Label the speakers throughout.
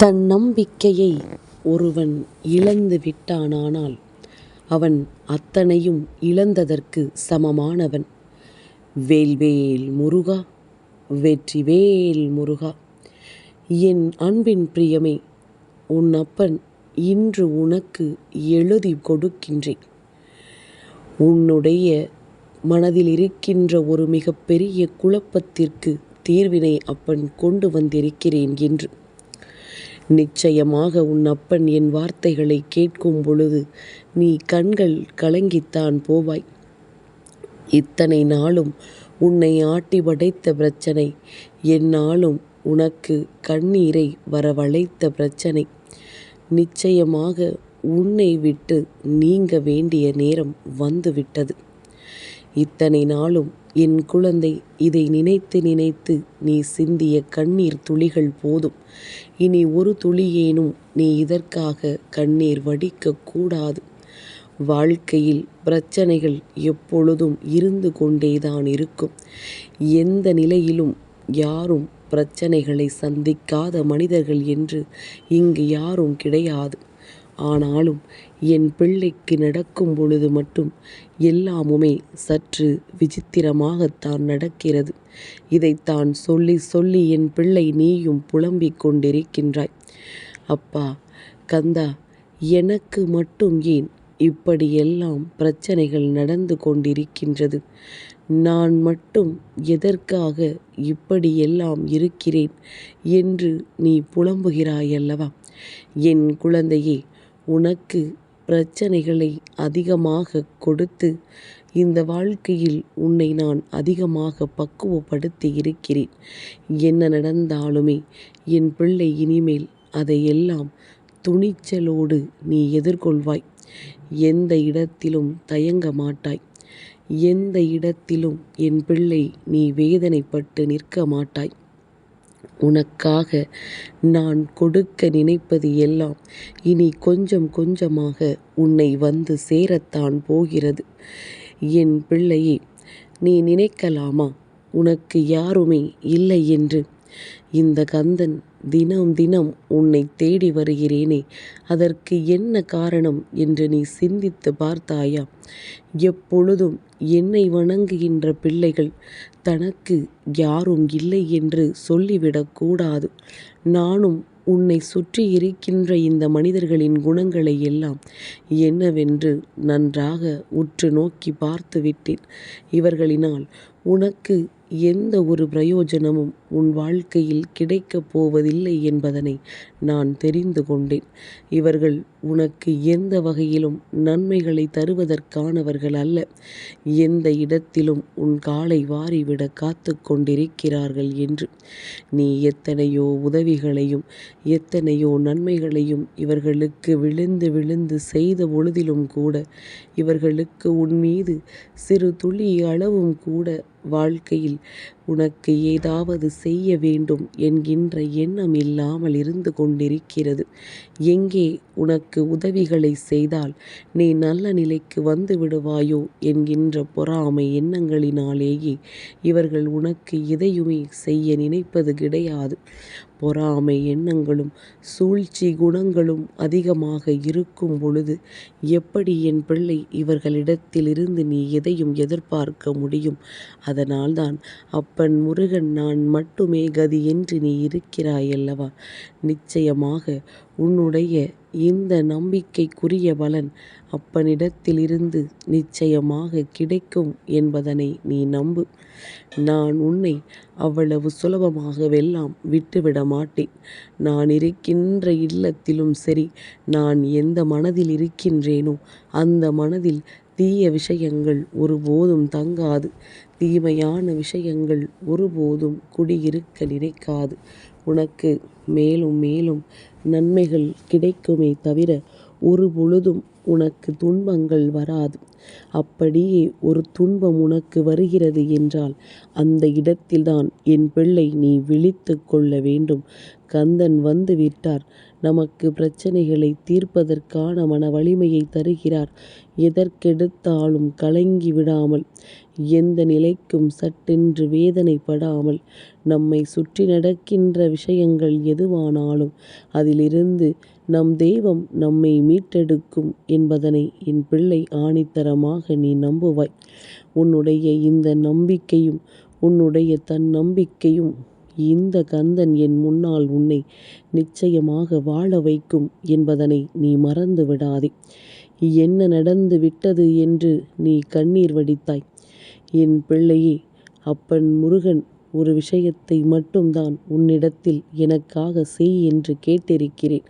Speaker 1: தன் நம்பிக்கையை ஒருவன் இழந்து விட்டானானால் அவன் அத்தனையும் இழந்ததற்கு சமமானவன். வேல்வேல் முருகா வெற்றிவேல் முருகா என் அன்பின் பிரியமே உன் அப்பன் இன்று உனக்கு எழுதிக் கொடுக்கின்றேன். உன்னுடைய மனதில் இருக்கின்ற ஒரு மிகப்பெரிய குழப்பத்திற்கு தீர்வினை அப்பன் கொண்டு வந்திருக்கிறேன் என்று. நிச்சயமாக உன் அப்பன் என் வார்த்தைகளைக் கேட்கும் பொழுது நீ கண்கள் கலங்கித்தான் போவாய். இத்தனை நாளும் உன்னை ஆட்டி படைத்த பிரச்சனை என்னாலும் உனக்கு கண்ணீரை வரவழைத்த பிரச்சனை நிச்சயமாக உன்னை விட்டு நீங்க வேண்டிய நேரம் வந்துவிட்டது. இத்தனை நாளும் என் குழந்தை இதை நினைத்து நினைத்து நீ சிந்திய கண்ணீர் துளிகள் போதும். இனி ஒரு துளியேனும் நீ இதற்காக கண்ணீர் வடிக்கக்கூடாது வாழ்க்கையில் பிரச்சனைகள் எப்பொழுதும் இருந்து கொண்டேதான் இருக்கும். எந்த நிலையிலும் யாரும் பிரச்சனைகளை சந்திக்காத மனிதர்கள் என்று இங்கு யாரும் கிடையாது. ஆனாலும் என் பிள்ளைக்கு நடக்கும் பொழுது மட்டும் எல்லாமுமே சற்று விசித்திரமாகத்தான் நடக்கிறது. இதைத்தான் சொல்லி சொல்லி என் பிள்ளை நீயும் புலம்பிக் கொண்டிருக்கின்றாய். அப்பா கந்தா எனக்கு மட்டும் ஏன் இப்படியெல்லாம் பிரச்சனைகள் நடந்து கொண்டிருக்கின்றது? நான் மட்டும் எதற்காக இப்படியெல்லாம் இருக்கிறேன் என்று நீ புலம்புகிறாயல்லவா? என் குழந்தையே உனக்கு பிரச்சனைகளை அதிகமாகக் கொடுத்து இந்த வாழ்க்கையில் உன்னை நான் அதிகமாக பக்குவப்படுத்தி இருக்கிறேன். என்ன நடந்தாலுமே என் பிள்ளை இனிமேல் அதையெல்லாம் துணிச்சலோடு நீ எதிர்கொள்வாய். எந்த இடத்திலும் தயங்க மாட்டாய். எந்த இடத்திலும் என் பிள்ளை நீ வேதனைப்பட்டு நிற்க மாட்டாய். உனக்காக நான் கொடுக்க நினைப்பது எல்லாம் இனி கொஞ்சம் கொஞ்சமாக உன்னை வந்து சேரத்தான் போகிறது. என் பிள்ளையே நீ நினைக்கலாமா உனக்கு யாருமே இல்லை என்று. இந்த கந்தன் தினம் தினம் உன்னை தேடி வருகிறேனே அதற்கு என்ன காரணம் என்று நீ சிந்தித்து பார்த்தாயா? எப்பொழுதும் என்னை வணங்குகின்ற பிள்ளைகள் தனக்கு யாரும் இல்லை என்று சொல்லிவிடக்கூடாது நானும் உன்னை சுற்றி இருக்கின்ற இந்த மனிதர்களின் குணங்களை எல்லாம் என்னவென்று நன்றாக உற்று நோக்கிப் பார்த்துவிட்டேன். இவர்களினால் உனக்கு எந்த ஒரு பிரயோஜனமும் உன் வாழ்க்கையில் கிடைக்கப் போவதில்லை என்பதனை நான் தெரிந்து கொண்டேன். இவர்கள் உனக்கு எந்த வகையிலும் நன்மைகளை தருவதற்கானவர்கள் அல்ல. எந்த இடத்திலும் உன் காலை வாரிவிட காத்து கொண்டிருக்கிறார்கள் என்று. நீ எத்தனையோ உதவிகளையும் எத்தனையோ நன்மைகளையும் இவர்களுக்கு விழுந்து விழுந்து செய்த பொழுதிலும் கூட இவர்களுக்கு உன் மீது சிறு துளி அளவும் கூட வாழ்க்கையில் உனக்கு ஏதாவது செய்ய வேண்டும் என்கின்ற எண்ணம் இல்லாமல் இருந்து கொண்டிருக்கிறது. எங்கே உனக்கு உதவிகளை செய்தால் நீ நல்ல நிலைக்கு வந்து விடுவாயோ என்கின்ற பொறாமை எண்ணங்களினாலேயே இவர்கள் உனக்கு எதையுமே செய்ய நினைப்பது கிடையாது. பொறாமை எண்ணங்களும் சூழ்ச்சி குணங்களும் அதிகமாக இருக்கும் பொழுது எப்படி என் பிள்ளை இவர்களிடத்திலிருந்து நீ எதையும் எதிர்பார்க்க முடியும்? அதனால்தான் அப்பன் முருகன் நான் மட்டுமே கதி என்று நீ இருக்கிறாயல்லவா? நிச்சயமாக உன்னுடைய இந்த நம்பிக்கைக்குரிய பலன் அப்பனிடத்திலிருந்து நிச்சயமாக கிடைக்கும் என்பதனை நீ நம்பு. நான் உன்னை அவ்வளவு சுலபமாகவெல்லாம் விட்டுவிட மாட்டேன். நான் இருக்கின்ற இல்லத்திலும் சரி நான் எந்த மனதில் இருக்கின்றேனோ அந்த மனதில் தீய விஷயங்கள் ஒருபோதும் தங்காது. தீமையான விஷயங்கள் ஒருபோதும் குடியிருக்க நினைக்காது. உனக்கு மேலும் மேலும் நன்மைகள் கிடைக்குமே தவிர ஒருபொழுதும் உனக்கு துன்பங்கள் வராது. அப்படியே ஒரு துன்பம் உனக்கு வருகிறது என்றால் அந்த இடத்தில்தான் என் பிள்ளை நீ விழித்துக் கொள்ள வேண்டும். கந்தன் வந்து விட்டார். நமக்கு பிரச்சனைகளை தீர்ப்பதற்கான மன வலிமையை தருகிறார். எதற்கெடுத்தாலும் கலங்கி விடாமல் எந்த நிலைக்கும் சட்டென்று வேதனைப்படாமல் நம்மை சுற்றி நடக்கின்ற விஷயங்கள் எதுவானாலும் அதிலிருந்து நம் தெய்வம் நம்மை மீட்டெடுக்கும் என்பதனை என் பிள்ளை ஆணித்தரமாக நீ நம்புவாய். உன்னுடைய இந்த நம்பிக்கையும் உன்னுடைய தன்னம்பிக்கையும் இந்த கந்தன் என் முன்னால் உன்னை நிச்சயமாக வாழ வைக்கும் என்பதனை நீ மறந்து விடாதே. என்ன நடந்து விட்டது என்று நீ கண்ணீர் வடித்தாய். என் பிள்ளையே அப்பன் முருகன் ஒரு விஷயத்தை மட்டும்தான் உன்னிடத்தில் எனக்காக செய் என்று கேட்டிருக்கிறேன்.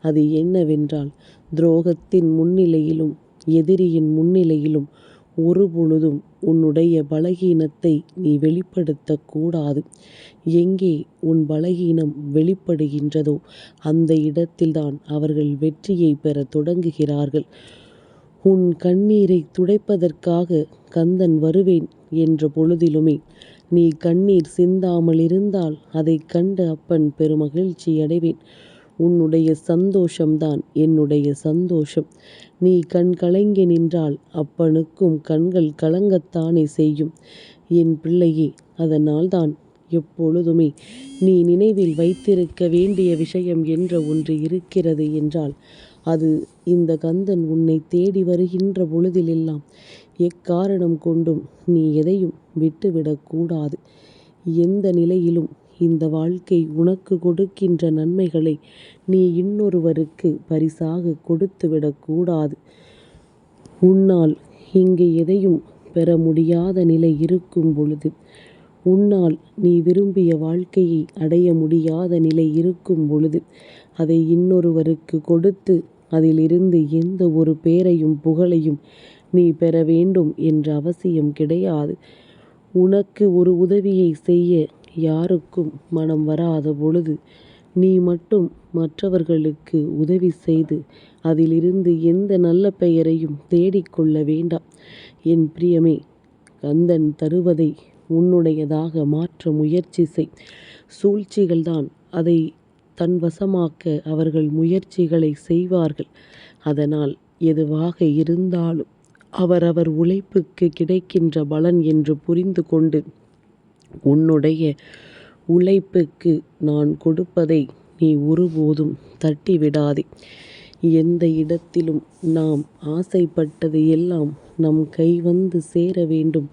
Speaker 1: அது என்னவென்றால் துரோகத்தின் முன்னிலையிலும் எதிரியின் முன்னிலையிலும் ஒருபொழுதும் உன்னுடைய பலகீனத்தை நீ வெளிப்படுத்தக் கூடாது. எங்கே உன் பலகீனம் வெளிப்படுகின்றதோ அந்த இடத்தில்தான் அவர்கள் வெற்றியை பெறத் தொடங்குகிறார்கள். உன் கண்ணீரை துடைப்பதற்காக கந்தன் வருவேன் என்ற பொழுதிலுமே நீ கண்ணீர் சிந்தாமலிருந்தால் அதைக் கண்டு அப்பன் பெருமகிழ்ச்சியடைவேன். உன்னுடைய சந்தோஷம்தான் என்னுடைய சந்தோஷம். நீ கண் கலங்கி நின்றால் அப்பனுக்கும் கண்கள் கலங்கத்தானே செய்யும். என் பிள்ளையே அதனால்தான் எப்பொழுதுமே நீ நினைவில் வைத்திருக்க வேண்டிய விஷயம் என்ற ஒன்று இருக்கிறது என்றால் அது இந்த கந்தன் உன்னைத் தேடி வருகின்ற பொழுதிலெல்லாம் எக்காரணம் கொண்டும் நீ எதையும் விட்டுவிடக்கூடாது எந்த நிலையிலும் இந்த வாழ்க்கை உனக்கு கொடுக்கின்ற நன்மைகளை நீ இன்னொருவருக்கு பரிசாக கொடுத்துவிடக் கூடாது. உன்னால் இங்கு எதையும் பெற முடியாத நிலை இருக்கும் பொழுது உன்னால் நீ விரும்பிய வாழ்க்கையை அடைய முடியாத நிலை இருக்கும் பொழுது அதை இன்னொருவருக்கு கொடுத்து அதிலிருந்து எந்த ஒரு பேரையும் புகழையும் நீ பெற வேண்டும் என்ற அவசியம் கிடையாது. உனக்கு ஒரு உதவியை செய்ய யாருக்கும் மனம் வராத பொழுது நீ மட்டும் மற்றவர்களுக்கு உதவி செய்து அதிலிருந்து எந்த நல்ல பெயரையும் தேடிக்கொள்ள வேண்டாம். என் பிரியமே கந்தன் தருவதை உன்னுடையதாக மாற்ற முயற்சி செய். சூழ்ச்சிகள்தான் அதை தன்வசமாக்க அவர்கள் முயற்சிகளை செய்வார்கள். அதனால் எதுவாக இருந்தாலும் அவரவர் உழைப்புக்கு கிடைக்கின்ற பலன் என்று புரிந்து கொண்டு உன்னுடைய உழைப்புக்கு நான் கொடுப்பதை நீ ஒருபோதும் தட்டிவிடாதே. எந்த இடத்திலும் நாம் ஆசைப்பட்டது எல்லாம் நம் கை வந்து சேர வேண்டும்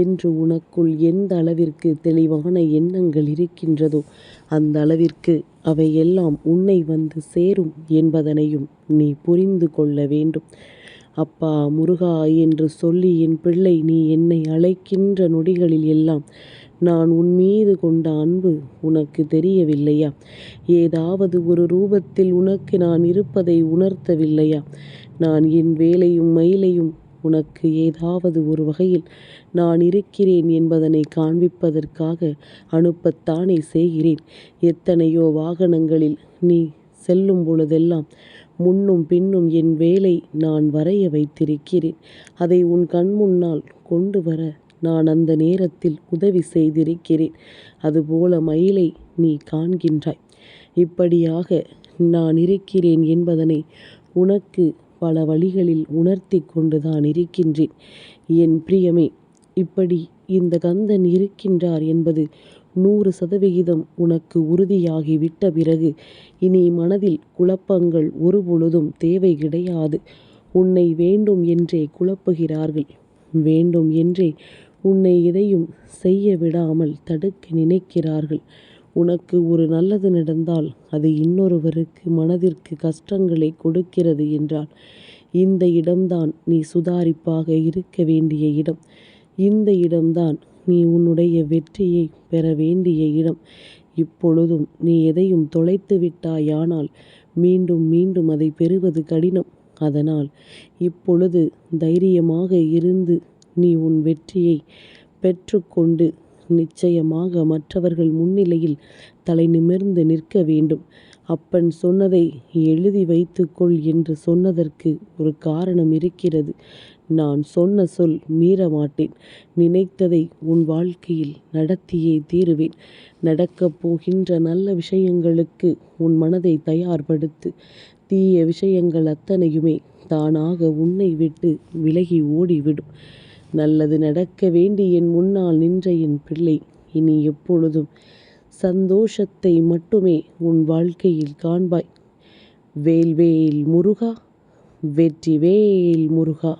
Speaker 1: என்று உனக்குள் எந்த அளவிற்கு தெளிவான எண்ணங்கள் இருக்கின்றதோ அந்த அளவிற்கு அவையெல்லாம் உன்னை வந்து சேரும் என்பதனையும் நீ புரிந்து கொள்ள வேண்டும். அப்பா முருகா என்று சொல்லி என் பிள்ளை நீ என்னை அழைக்கின்ற நொடிகளில் எல்லாம் நான் உன்மீது கொண்ட அன்பு உனக்கு தெரியவில்லையா? ஏதாவது ஒரு ரூபத்தில் உனக்கு நான் இருப்பதை உணர்த்தவில்லையா? நான் என் வேலையும் மயிலையும் உனக்கு ஏதாவது ஒரு வகையில் நான் இருக்கிறேன் என்பதனைக் காண்பிப்பதற்காக அனுப்பத்தானே செய்கிறேன். எத்தனையோ வாகனங்களில் நீ செல்லும் பொழுதெல்லாம் முன்னும் பின்னும் என் வேலை நான் வரைய வைத்திருக்கிறேன். அதை உன் கண்முன்னால் கொண்டு வர நான் அந்த நேரத்தில் உதவி செய்திருக்கிறேன். அதுபோல மயிலை நீ காண்கின்றாய். இப்படியாக நான் இருக்கிறேன் என்பதனை உனக்கு பல வழிகளில் உணர்த்தி கொண்டுதான் இருக்கின்றேன். என் பிரியமே இப்படி இந்த கந்தன் இருக்கின்றார் என்பது நூறு சதவிகிதம் உனக்கு உறுதியாகி விட்ட பிறகு இனி மனதில் குழப்பங்கள் ஒருபொழுதும் தேவை கிடையாது. உன்னை வேண்டும் என்றே குழப்புகிறார்கள். வேண்டும் என்றே உன்னை எதையும் செய்ய விடாமல் தடுக்க நினைக்கிறார்கள். உனக்கு ஒரு நல்லது நடந்தால் அது இன்னொருவருக்கு மனதிற்கு கஷ்டங்களைக் கொடுக்கிறது என்றால் இந்த இடம்தான் நீ சுதாரிப்பாக இருக்க வேண்டிய இடம். இந்த இடம்தான் நீ உன்னுடைய வெற்றியைப் பெற வேண்டிய இடம். இப்பொழுதும் நீ எதையும் தொலைத்து விட்டாயானால் மீண்டும் மீண்டும் அதைப் பெறுவது கடினம். அதனால் இப்பொழுது தைரியமாக இருந்து நீ உன் வெற்றியை பெற்றுக்கொண்டு நிச்சயமாக மற்றவர்கள் முன்னிலையில் தலை நிமிர்ந்து நிற்க வேண்டும். அப்பன் சொன்னதை எழுதி வைத்துக்கொள் என்று சொன்னதற்கு ஒரு காரணம் இருக்கிறது. நான் சொன்ன சொல் மீறமாட்டேன். நினைத்ததை உன் வாழ்க்கையில் நடத்தியே தீருவேன். நடக்கப் போகின்ற நல்ல விஷயங்களுக்கு உன் மனதை தயார்படுத்து. தீய விஷயங்கள் அத்தனையுமே தானாக உன்னை விட்டு விலகி ஓடிவிடும். நல்லது நடக்க வேண்டி என் முன்னால் நின்ற என் பிள்ளை. இனி எப்பொழுதும் சந்தோஷத்தை மட்டுமே உன் வாழ்க்கையில் காண்பாய். வேல்வேல் முருகா வெற்றி வேல் முருகா.